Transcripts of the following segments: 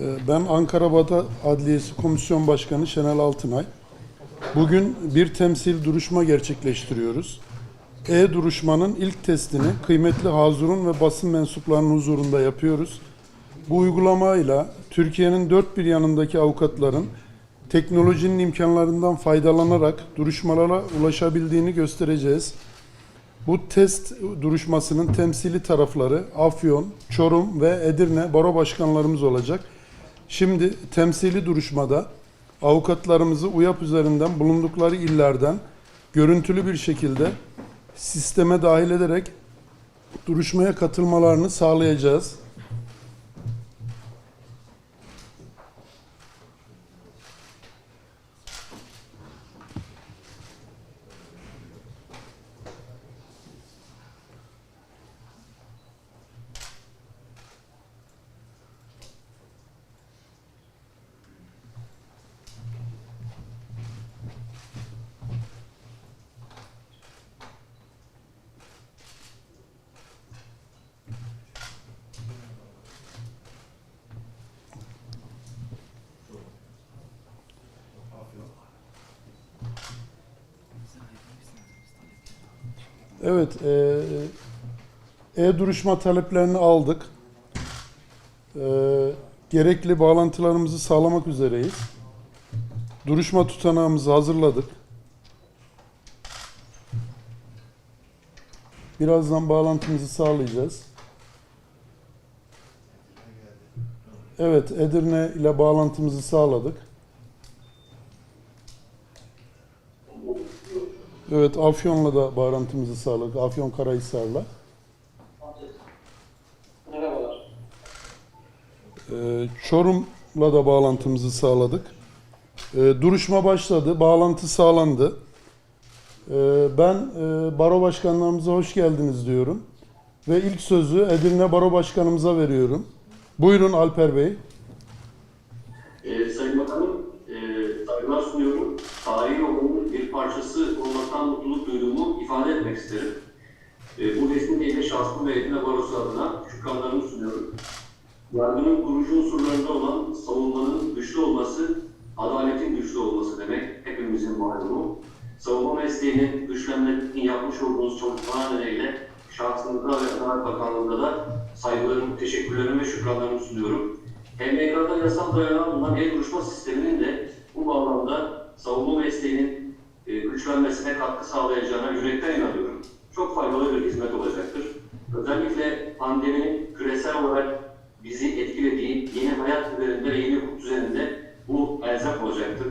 Ee, Ben Ankara Batı Adliyesi Komisyon Başkanı Şenel Altınay. Bugün bir temsil duruşma gerçekleştiriyoruz. E-duruşmanın ilk testini kıymetli Hazur'un ve basın mensuplarının huzurunda yapıyoruz. Bu uygulamayla Türkiye'nin dört bir yanındaki avukatların teknolojinin imkanlarından faydalanarak duruşmalara ulaşabildiğini göstereceğiz. Bu test duruşmasının temsili tarafları Afyon, Çorum ve Edirne baro başkanlarımız olacak. Şimdi temsili duruşmada avukatlarımızı UYAP üzerinden bulundukları illerden görüntülü bir şekilde sisteme dahil ederek duruşmaya katılmalarını sağlayacağız. Evet, e, e-duruşma taleplerini aldık. E, gerekli bağlantılarımızı sağlamak üzereyiz. Duruşma tutanağımızı hazırladık. Birazdan bağlantımızı sağlayacağız. Evet, Edirne ile bağlantımızı sağladık. Evet, Afyon'la da bağlantımızı sağladık. Afyon Karahisar'la. Merhabalar. Ee, Çorum'la da bağlantımızı sağladık. Ee, duruşma başladı, bağlantı sağlandı. Ee, ben e, baro başkanlarımıza hoş geldiniz diyorum. Ve ilk sözü Edirne Baro Başkanımıza veriyorum. Buyurun Alper Bey. Ee, Sayın Bakanım, e, saygılar sunuyorum. Tarihi yolunun bir parçası olmaktan mutluluk duyduğumu ifade etmek isterim. E, bu vesileyle şahsım ve Edirne Barosu adına şükranlarımı sunuyorum. Yargının kurucu unsurlarında olan savunmanın güçlü olması, adaletin güçlü olması demek hepimizin malumu. Savunma mesleğinin güçlenmesi için yapmış olduğunuz çalışmalar nedeniyle şahsınıza ve Adalet Bakanlığı'nda da saygılarımı, teşekkürlerimi ve şükranlarımı sunuyorum. HMK'da yasal dayanağı bulunan e-duruşma sisteminin de bu bağlamda savunma mesleğinin e, güçlenmesine katkı sağlayacağına yürekten inanıyorum. Çok faydalı bir hizmet olacaktır. Özellikle pandeminin küresel olarak bizi etkilediği yeni hayat düzeninde ve yeni hukuk düzeninde bu elzem olacaktır.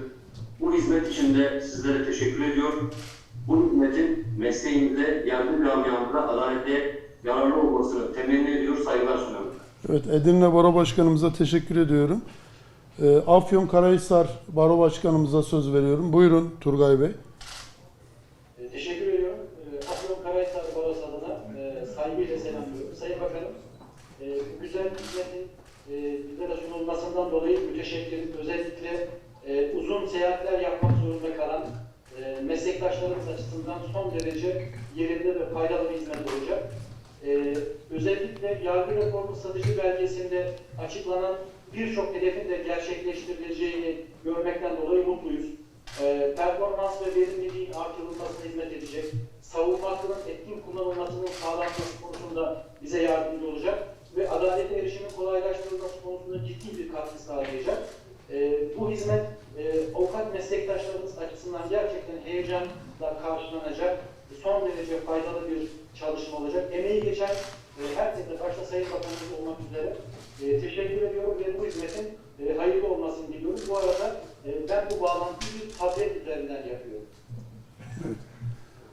Bu hizmet için de sizlere teşekkür ediyorum. Bu hizmetin mesleğimizde, yargı camiamızda adalete yararlı olmasını temenni ediyor, saygılar sunuyorum. Evet, Edirne Baro Başkanımıza teşekkür ediyorum. Ee, Afyon Karahisar Baro Başkanımıza söz veriyorum. Buyurun Turgay Bey. E, Teşekkür ediyorum. E, Afyon Karahisar Barosu adına e, saygıyla selamlıyorum. Sayın Bakanım, e, bu güzel hizmetin e, bizlere sunulmasından dolayı müteşekkirim. Özellikle e, uzun seyahatler yapmak zorunda kalan e, meslektaşlarımız açısından son derece yerinde ve faydalı bir hizmet olacak. E, özellikle yargı reformu strateji belgesinde açıklanan birçok hedefin de gerçekleştirileceğini görmekten dolayı mutluyuz. E, performans ve verimliliğin artırılmasına hizmet edecek, savunma hakkının etkin kullanılmasının sağlanması konusunda bize yardımcı olacak ve adalete erişimin kolaylaştırılması konusunda ciddi bir katkı sağlayacak. E, bu hizmet e, avukat meslektaşlarımız açısından gerçekten heyecanla karşılanacak, son derece faydalı bir çalışma olacak. Emeği geçen e, herkese başta Sayın Bakanımız olmak üzere e, teşekkür ediyorum ve bu hizmetin e, hayırlı olmasını diliyorum. Bu arada e, ben bu bağlantıyı bir tablet üzerinden yapıyorum.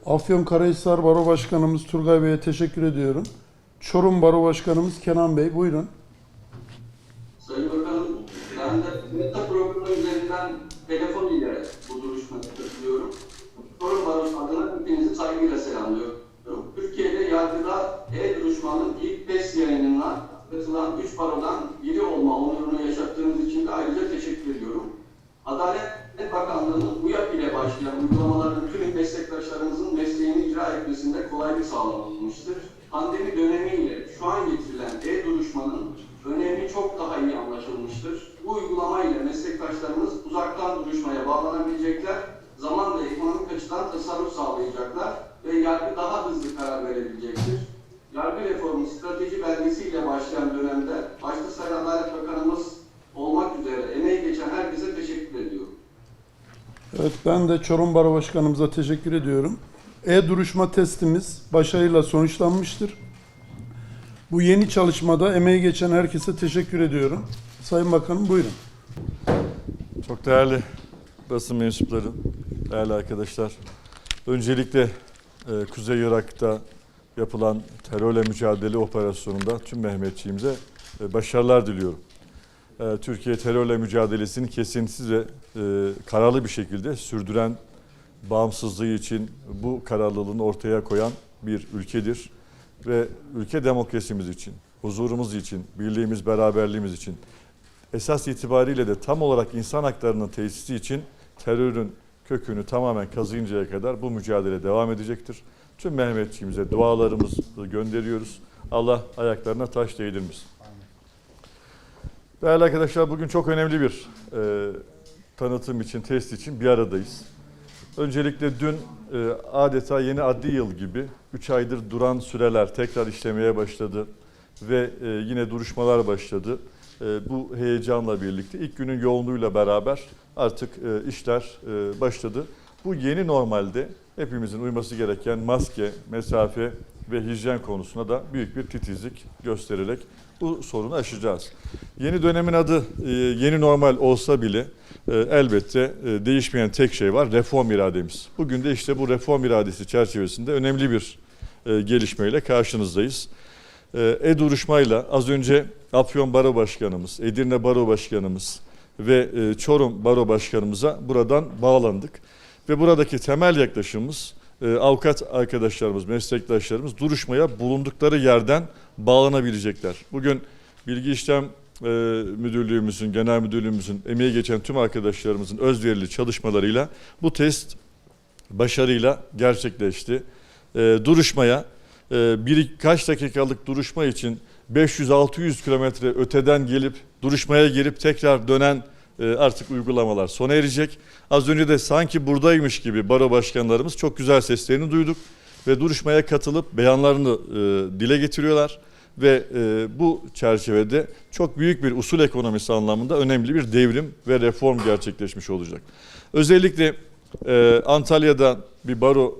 Afyon Karahisar Baro Başkanımız Turgay Bey'e teşekkür ediyorum. Çorum Baro Başkanımız Kenan Bey buyurun. Türkiye'de yargıda e-duruşmanın ilk test yayınına katılan 3 barodan biri olma onurunu yaşattığınız için de ayrıca teşekkür ediyorum. Adalet Bakanlığı'nın UYAP ile başlayan uygulamaların tüm meslektaşlarımızın mesleğini icra etmesinde kolaylık sağlanmıştır. Pandemi dönemiyle şu an getirilen e-duruşmanın önemi çok daha iyi anlaşılmıştır. Bu uygulama ile meslektaşlarımız uzaktan duruşmaya bağlanabilecekler, zaman ve ekonomik açıdan tasarruf sağlayacaklar ve yargı daha hızlı karar verebilecektir. Yargı reformu strateji belgesiyle başlayan dönemde başta Sayın Adalet Bakanımız olmak üzere emeği geçen herkese teşekkür ediyorum. Evet ben de Çorum Baro Başkanımıza teşekkür ediyorum. E-duruşma testimiz başarıyla sonuçlanmıştır. Bu yeni çalışmada emeği geçen herkese teşekkür ediyorum. Sayın Bakanım buyurun. Çok değerli basın mensupları, değerli arkadaşlar. Öncelikle e, Kuzey Irak'ta yapılan terörle mücadele operasyonunda tüm Mehmetçiğimize e, başarılar diliyorum. E, Türkiye terörle mücadelesini kesintisiz ve e, kararlı bir şekilde sürdüren, bağımsızlığı için bu kararlılığını ortaya koyan bir ülkedir. Ve ülke demokrasimiz için, huzurumuz için, birliğimiz, beraberliğimiz için, esas itibariyle de tam olarak insan haklarının tesisi için terörün kökünü tamamen kazıyıncaya kadar bu mücadele devam edecektir. Tüm Mehmetçiğimize dualarımızı gönderiyoruz. Allah ayaklarına taş değdirmesin. Değerli arkadaşlar bugün çok önemli bir e, tanıtım için, test için bir aradayız. Öncelikle dün e, adeta yeni adli yıl gibi 3 aydır duran süreler tekrar işlemeye başladı ve e, yine duruşmalar başladı. E, bu heyecanla birlikte ilk günün yoğunluğuyla beraber artık e, işler e, başladı. Bu yeni normalde hepimizin uyması gereken maske, mesafe ve hijyen konusuna da büyük bir titizlik göstererek bu sorunu aşacağız. Yeni dönemin adı e, yeni normal olsa bile elbette değişmeyen tek şey var reform irademiz. Bugün de işte bu reform iradesi çerçevesinde önemli bir gelişmeyle karşınızdayız. E-duruşmayla az önce Afyon Baro Başkanımız, Edirne Baro Başkanımız ve e, Çorum Baro Başkanımıza buradan bağlandık. Ve buradaki temel yaklaşımımız e, avukat arkadaşlarımız, meslektaşlarımız duruşmaya bulundukları yerden bağlanabilecekler. Bugün Bilgi İşlem e, Müdürlüğümüzün, Genel Müdürlüğümüzün emeği geçen tüm arkadaşlarımızın özverili çalışmalarıyla bu test başarıyla gerçekleşti. Duruşmaya e, birkaç dakikalık duruşma için 500-600 kilometre öteden gelip duruşmaya girip tekrar dönen e, artık uygulamalar sona erecek. Az önce de sanki buradaymış gibi baro başkanlarımız çok güzel seslerini duyduk ve duruşmaya katılıp beyanlarını e, dile getiriyorlar ve e, bu çerçevede çok büyük bir usul ekonomisi anlamında önemli bir devrim ve reform gerçekleşmiş olacak. Özellikle e, Antalya'da bir baro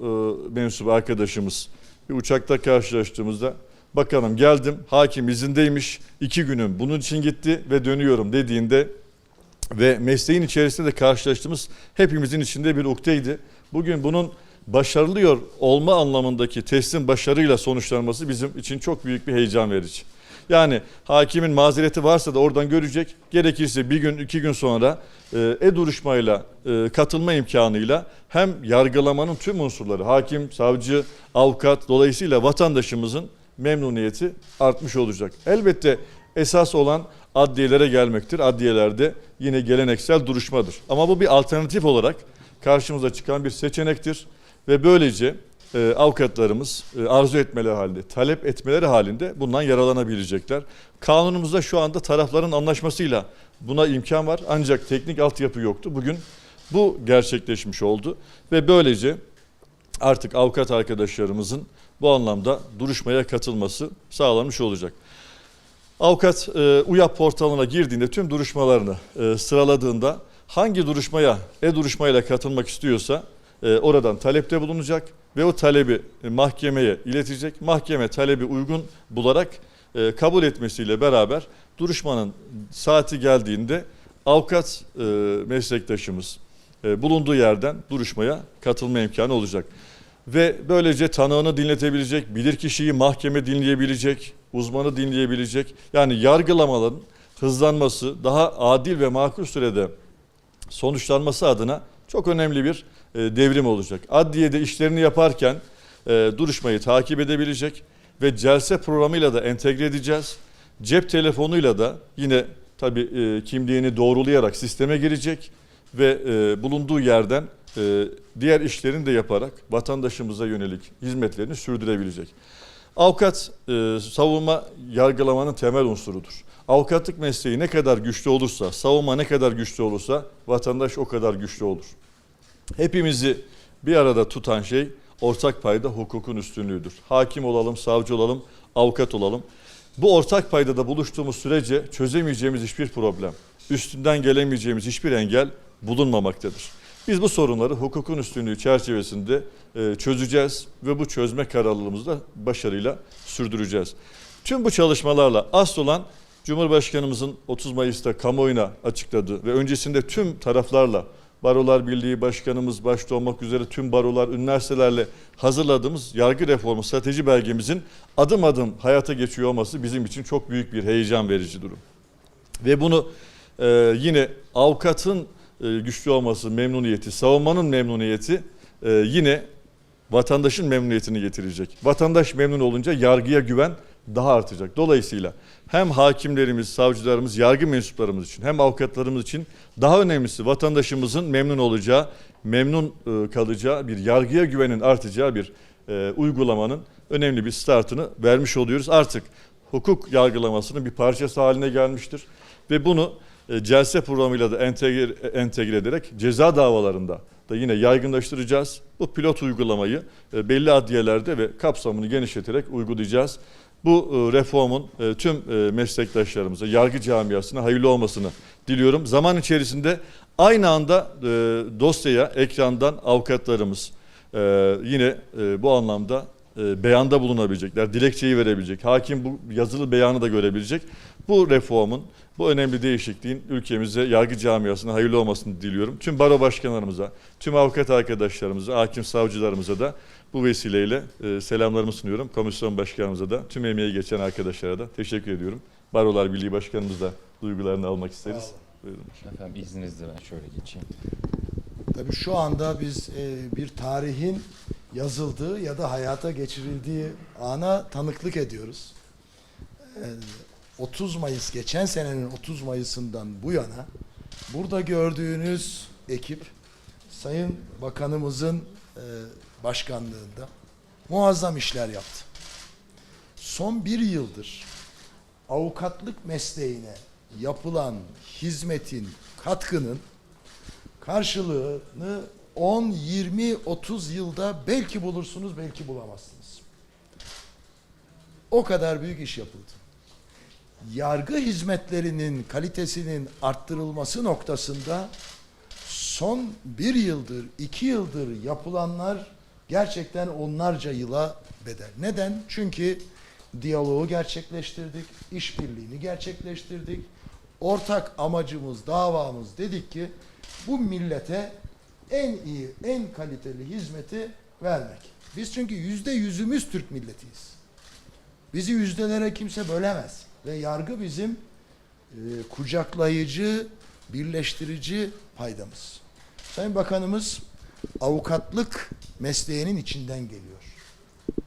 mensubu arkadaşımız bir uçakta karşılaştığımızda bakanım geldim hakim izindeymiş iki günüm bunun için gitti ve dönüyorum dediğinde ve mesleğin içerisinde de karşılaştığımız hepimizin içinde bir ukteydi. Bugün bunun başarılıyor olma anlamındaki testin başarıyla sonuçlanması bizim için çok büyük bir heyecan verici. Yani hakimin mazereti varsa da oradan görecek. Gerekirse bir gün iki gün sonra e, e-duruşmayla e, katılma imkanıyla hem yargılamanın tüm unsurları hakim, savcı, avukat dolayısıyla vatandaşımızın memnuniyeti artmış olacak. Elbette esas olan adliyelere gelmektir. Adliyelerde yine geleneksel duruşmadır. Ama bu bir alternatif olarak karşımıza çıkan bir seçenektir ve böylece e, avukatlarımız e, arzu etmeleri halinde, talep etmeleri halinde bundan yararlanabilecekler. Kanunumuzda şu anda tarafların anlaşmasıyla buna imkan var ancak teknik altyapı yoktu. Bugün bu gerçekleşmiş oldu ve böylece artık avukat arkadaşlarımızın bu anlamda duruşmaya katılması sağlanmış olacak. Avukat e, UYAP portalına girdiğinde tüm duruşmalarını e, sıraladığında hangi duruşmaya e-duruşmayla katılmak istiyorsa e, oradan talepte bulunacak ve o talebi e, mahkemeye iletecek. Mahkeme talebi uygun bularak e, kabul etmesiyle beraber duruşmanın saati geldiğinde avukat e, meslektaşımız bulunduğu yerden duruşmaya katılma imkanı olacak. Ve böylece tanığını dinletebilecek, bilirkişiyi mahkeme dinleyebilecek, uzmanı dinleyebilecek. Yani yargılamaların hızlanması, daha adil ve makul sürede sonuçlanması adına çok önemli bir devrim olacak. Adliyede işlerini yaparken e, duruşmayı takip edebilecek ve celse programıyla da entegre edeceğiz. Cep telefonuyla da yine tabii e, kimliğini doğrulayarak sisteme girecek ve e, bulunduğu yerden e, diğer işlerini de yaparak vatandaşımıza yönelik hizmetlerini sürdürebilecek. Avukat e, savunma yargılamanın temel unsurudur. Avukatlık mesleği ne kadar güçlü olursa, savunma ne kadar güçlü olursa vatandaş o kadar güçlü olur. Hepimizi bir arada tutan şey ortak payda hukukun üstünlüğüdür. Hakim olalım, savcı olalım, avukat olalım. Bu ortak paydada buluştuğumuz sürece çözemeyeceğimiz hiçbir problem, üstünden gelemeyeceğimiz hiçbir engel bulunmamaktadır. Biz bu sorunları hukukun üstünlüğü çerçevesinde e, çözeceğiz ve bu çözme kararlılığımızı da başarıyla sürdüreceğiz. Tüm bu çalışmalarla asıl olan Cumhurbaşkanımızın 30 Mayıs'ta kamuoyuna açıkladığı ve öncesinde tüm taraflarla Barolar Birliği Başkanımız başta olmak üzere tüm barolar, üniversitelerle hazırladığımız yargı reformu strateji belgemizin adım adım hayata geçiyor olması bizim için çok büyük bir heyecan verici durum. Ve bunu e, yine avukatın e, güçlü olması memnuniyeti, savunmanın memnuniyeti e, yine vatandaşın memnuniyetini getirecek. Vatandaş memnun olunca yargıya güven daha artacak. Dolayısıyla hem hakimlerimiz, savcılarımız, yargı mensuplarımız için hem avukatlarımız için daha önemlisi vatandaşımızın memnun olacağı, memnun e, kalacağı bir yargıya güvenin artacağı bir e, uygulamanın önemli bir startını vermiş oluyoruz. Artık hukuk yargılamasının bir parçası haline gelmiştir ve bunu e, celse programıyla da entegre, entegre ederek ceza davalarında da yine yaygınlaştıracağız. Bu pilot uygulamayı e, belli adliyelerde ve kapsamını genişleterek uygulayacağız. Bu e, reformun e, tüm e, meslektaşlarımıza, yargı camiasına hayırlı olmasını diliyorum. Zaman içerisinde aynı anda dosyaya, ekrandan avukatlarımız yine bu anlamda e, beyanda bulunabilecekler, dilekçeyi verebilecek, hakim bu yazılı beyanı da görebilecek. Bu reformun, bu önemli değişikliğin ülkemize, yargı camiasına hayırlı olmasını diliyorum. Tüm baro başkanlarımıza, tüm avukat arkadaşlarımıza, hakim savcılarımıza da bu vesileyle e, selamlarımı sunuyorum. Komisyon başkanımıza da, tüm emeği geçen arkadaşlara da teşekkür ediyorum. Barolar Birliği Başkanımız da duygularını almak isteriz. Buyurun. Efendim izninizle ben şöyle geçeyim. Tabii şu anda biz e, bir tarihin yazıldığı ya da hayata geçirildiği ana tanıklık ediyoruz. E, 30 Mayıs, geçen senenin 30 Mayıs'ından bu yana burada gördüğünüz ekip Sayın Bakanımızın e, başkanlığında muazzam işler yaptı. Son bir yıldır avukatlık mesleğine yapılan hizmetin, katkının karşılığını 10, 20, 30 yılda belki bulursunuz, belki bulamazsınız. O kadar büyük iş yapıldı. Yargı hizmetlerinin kalitesinin arttırılması noktasında son bir yıldır, iki yıldır yapılanlar gerçekten onlarca yıla bedel. Neden? Çünkü diyaloğu gerçekleştirdik, işbirliğini gerçekleştirdik. Ortak amacımız, davamız dedik ki bu millete en iyi, en kaliteli hizmeti vermek. Biz çünkü yüzde yüzümüz Türk milletiyiz. Bizi yüzdelere kimse bölemez. Ve yargı bizim e, kucaklayıcı, birleştirici paydamız. Sayın Bakanımız avukatlık mesleğinin içinden geliyor.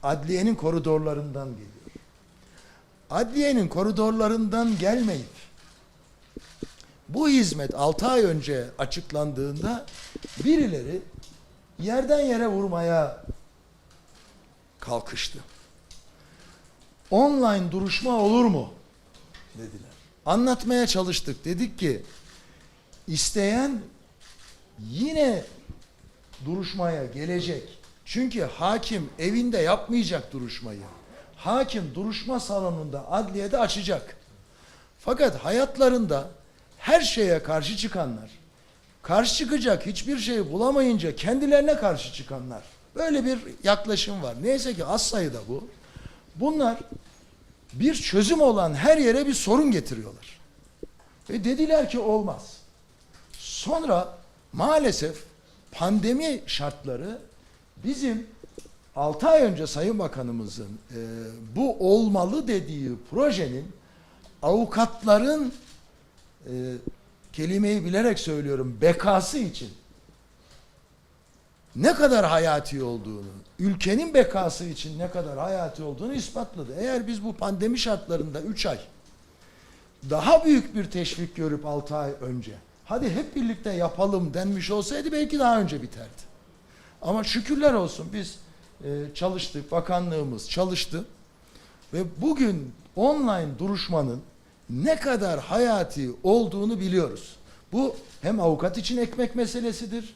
Adliyenin koridorlarından geliyor. Adliyenin koridorlarından gelmeyip bu hizmet 6 ay önce açıklandığında birileri yerden yere vurmaya kalkıştı. Online duruşma olur mu? dediler. Anlatmaya çalıştık. Dedik ki isteyen yine duruşmaya gelecek. Çünkü hakim evinde yapmayacak duruşmayı. Hakim duruşma salonunda adliyede açacak. Fakat hayatlarında her şeye karşı çıkanlar, karşı çıkacak hiçbir şey bulamayınca kendilerine karşı çıkanlar. Böyle bir yaklaşım var. Neyse ki az sayıda bu. Bunlar bir çözüm olan her yere bir sorun getiriyorlar. Ve dediler ki olmaz. Sonra maalesef pandemi şartları bizim 6 ay önce Sayın Bakanımızın e, bu olmalı dediği projenin avukatların e, kelimeyi bilerek söylüyorum bekası için ne kadar hayati olduğunu, ülkenin bekası için ne kadar hayati olduğunu ispatladı. Eğer biz bu pandemi şartlarında 3 ay daha büyük bir teşvik görüp 6 ay önce hadi hep birlikte yapalım denmiş olsaydı belki daha önce biterdi. Ama şükürler olsun biz e, çalıştık, bakanlığımız çalıştı ve bugün online duruşmanın ne kadar hayati olduğunu biliyoruz. Bu hem avukat için ekmek meselesidir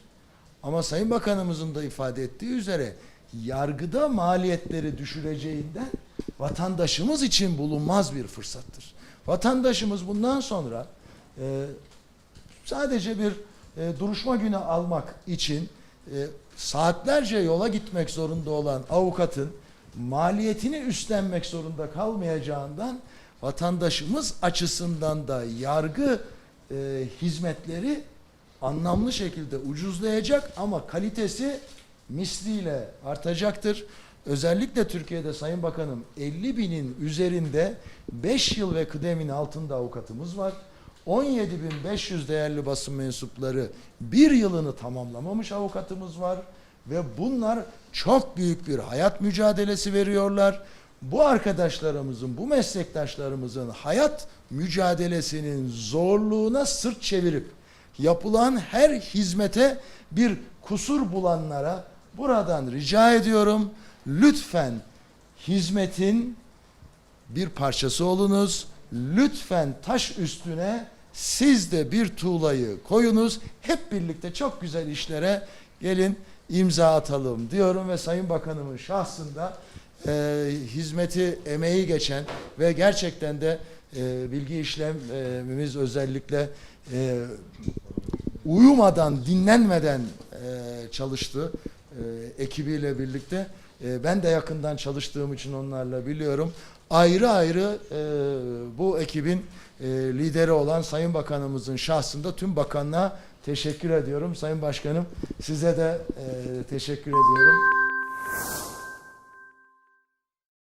ama Sayın Bakanımızın da ifade ettiği üzere yargıda maliyetleri düşüreceğinden vatandaşımız için bulunmaz bir fırsattır. Vatandaşımız bundan sonra e, sadece bir e, duruşma günü almak için e, saatlerce yola gitmek zorunda olan avukatın maliyetini üstlenmek zorunda kalmayacağından vatandaşımız açısından da yargı e, hizmetleri anlamlı şekilde ucuzlayacak ama kalitesi misliyle artacaktır. Özellikle Türkiye'de Sayın Bakanım 50 binin üzerinde 5 yıl ve kıdemin altında avukatımız var. 17.500 değerli basın mensupları bir yılını tamamlamamış avukatımız var ve bunlar çok büyük bir hayat mücadelesi veriyorlar. Bu arkadaşlarımızın, bu meslektaşlarımızın hayat mücadelesinin zorluğuna sırt çevirip yapılan her hizmete bir kusur bulanlara buradan rica ediyorum. Lütfen hizmetin bir parçası olunuz. Lütfen taş üstüne siz de bir tuğlayı koyunuz. Hep birlikte çok güzel işlere gelin imza atalım diyorum ve Sayın Bakanımın şahsında e, hizmeti, emeği geçen ve gerçekten de e, bilgi işlemimiz özellikle e, uyumadan, dinlenmeden e, çalıştı e, ekibiyle birlikte. E, ben de yakından çalıştığım için onlarla biliyorum. Ayrı ayrı e, bu ekibin e, lideri olan Sayın Bakanımızın şahsında tüm bakanlığa teşekkür ediyorum. Sayın Başkanım size de e, teşekkür ediyorum.